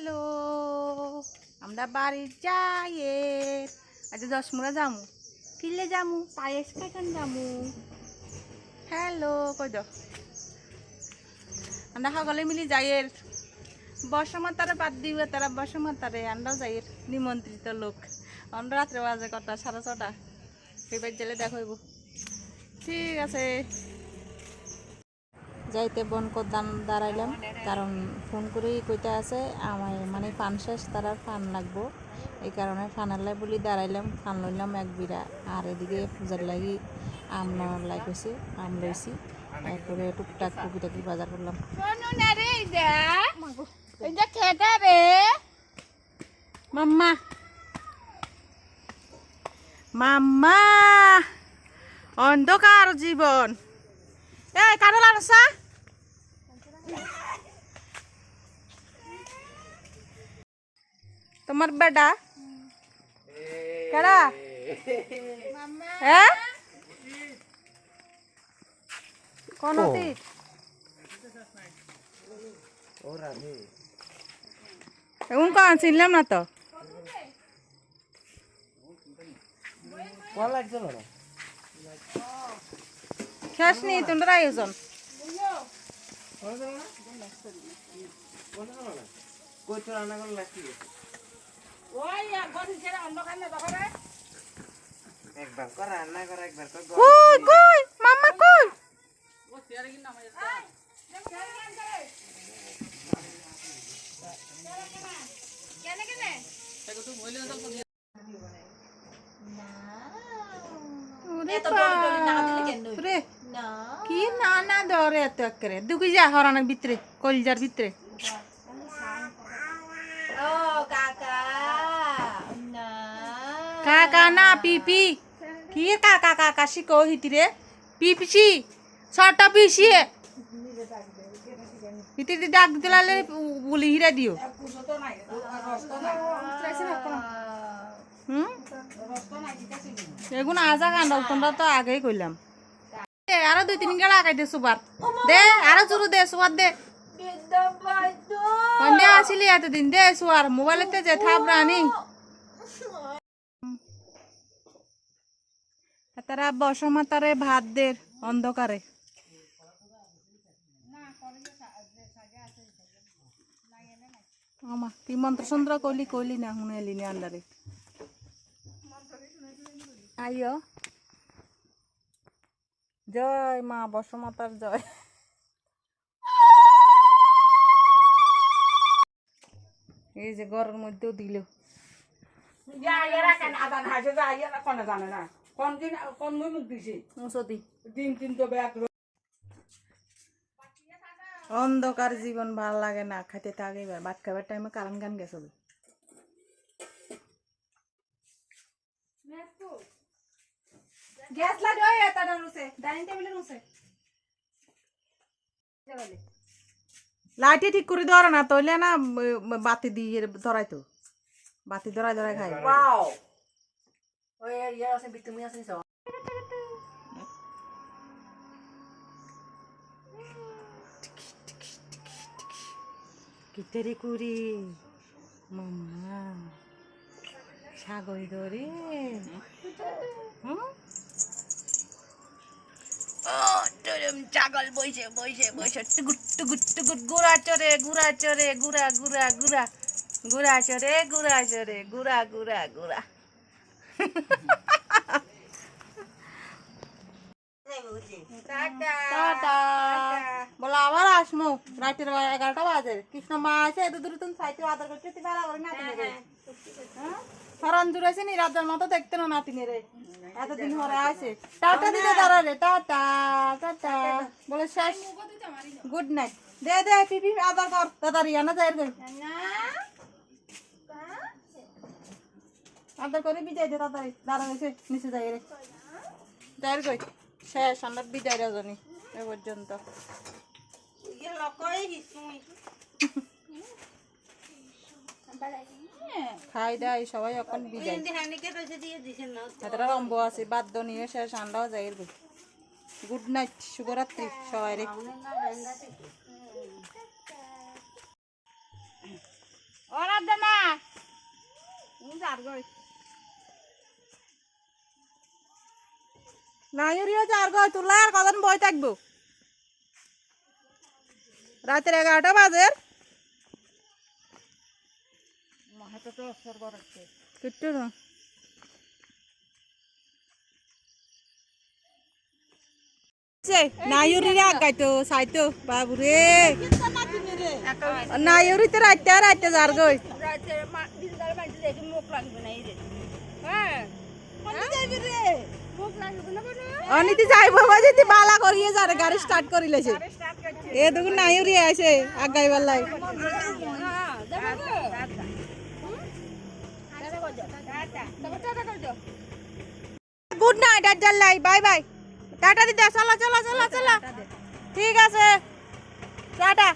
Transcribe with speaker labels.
Speaker 1: Hello, আমরা বাড়ির যাই আজ দশমুরা যামু। কিনলে যামু পায়েস খাইখান যামু। হ্যালো, কই দাও আমরা সকলে মিলি যাইয়ের বসমাতারে বাদ দিবে, তারা বসমাতারে আমরা যাইয়ের নিমন্ত্রিত লোক। আমরা রাত্রে বাজে কটা, সাড়ে ছটা। এবার জেলে দেখাইব ঠিক আছে। যাইতে বন দান দাঁড়াইলাম। কারণ ফোন করেই কইতে আছে আমার মানে ফান শেষ, তার ফান লাগবো। এই কারণে ফানার বলি দাঁড়াইলাম, ফান লইলাম এক বিরা আর এদিকে পূজার লাগি আম নেওয়ার লাই কইছি, আম লইছি। তারপরে টুকটাক টুকি টাকি বাজার করলাম। মাম্মা মাম্মা, অন্ধকার জীবন। এই কারও লানসা তোমার বেটা? কেডা? হ্যাঁ কোন অতীত এখন কন চিনলাম না তো। শেষ নেই তোমরা আয়োজন।
Speaker 2: একবার কর
Speaker 1: কি? না না ধরে এত একেরে দুকি যা হরানের ভিতরে কলজার ভিতরে। কাকা। না। পিপি। কি কাকা কাকা শিকো হিতিরে পিপিসি ছটা পিসি। হিতির ডাক দিতে লাগলে বলি হিরা দিও। হুম? এগুলো আজা কান্ড তোমরা তো আগেই কইলাম। আরও দুই তিন গেলা আগাই দে সুবার দে, আরও জোর দে সুবার দে। কন্যা আসিলি এতদিন দে, সুয়ার। মোবাইলেতে যে থাপ রানি। তারা বসমাতারে ভাত দের অন্ধকারে। আমা, তুই মন্ত্র সন্ত্র কইলি না শুনে এলি নি আন্দারে আইও জয় মা বসমাতার জয়। এই যে ঘরের মধ্যেও দিল। অন্ধকার জীবন ভালো লাগে না খাইতে থাকে এবার। ভাত খাবার টাইমে কারণ গান গেছে গ্যাস লাগে ওই ডাইনিং লাইটে ঠিক করে ধরে না তইলে না বাতি দিয়ে ধরাই তো। বাতি ধরাই ধরাই খাই। কিতেরি কুড়ি মাম্মা সাগর ধরে হুম? ছাগল বইছে বইছে বইছে। টুকুট টুকুট টুকুট গুড়া চরে গুড়া চরে গুড়া গুড়া গুড়া। গুড়া চরে গুড়া চরে গুড়া গুড়া গুড়া। টাটা। আসমু রাতের এগারোটা বাজে। কৃষ্ণ মা আছে এত দূর তুমি সাইতে আদর করছে তুই ভালো করে নাতিনে রে হরণ জুড়েছে নি রাজার মতো দেখতে না নাতিনে রে এতদিন পরে আছে। টাটা দিতে দাঁড়া রে টাটা টাটা। বলে শেষ। Good night. দে দে পিপি আদর কর। তাড়াতাড়ি আনা যাই রে। আদর করে বিদায় দে তাড়াতাড়ি। দাঁড়া গেছে নিচে যাই রে। যাই কই। শেষ আমরা বিদায় রজনী এ পর্যন্ত। খাই দাই সবাই এখন বিদায়। আছে বাদ্য নিয়ে শেষ আন্ডাও যাই গুড নাইট শুভরাত্রি সবাই রে ওরা না নাইরিও যার গই তুলা আর কজন বই থাকব? রাতের এগারোটা বাজে।
Speaker 3: মাহাতো তো অসর করাচ্ছে
Speaker 1: কিট্টু না। নাইরি রে আগাইতো সাইতো বাবুরে। নাইরি তো রাইতে রাইতে যার গই। অনিতি যাইব বাজে বালা করিয়ে যারে গাড়ি স্টার্ট করিলেছে। এ দেখুন নাইরি আছে আগাই লাই গুড নাইট আর জাল্লাই বাই বাই। টাটা দিদা, চলো চলো চলো চলো। ঠিক আছে। টাটা।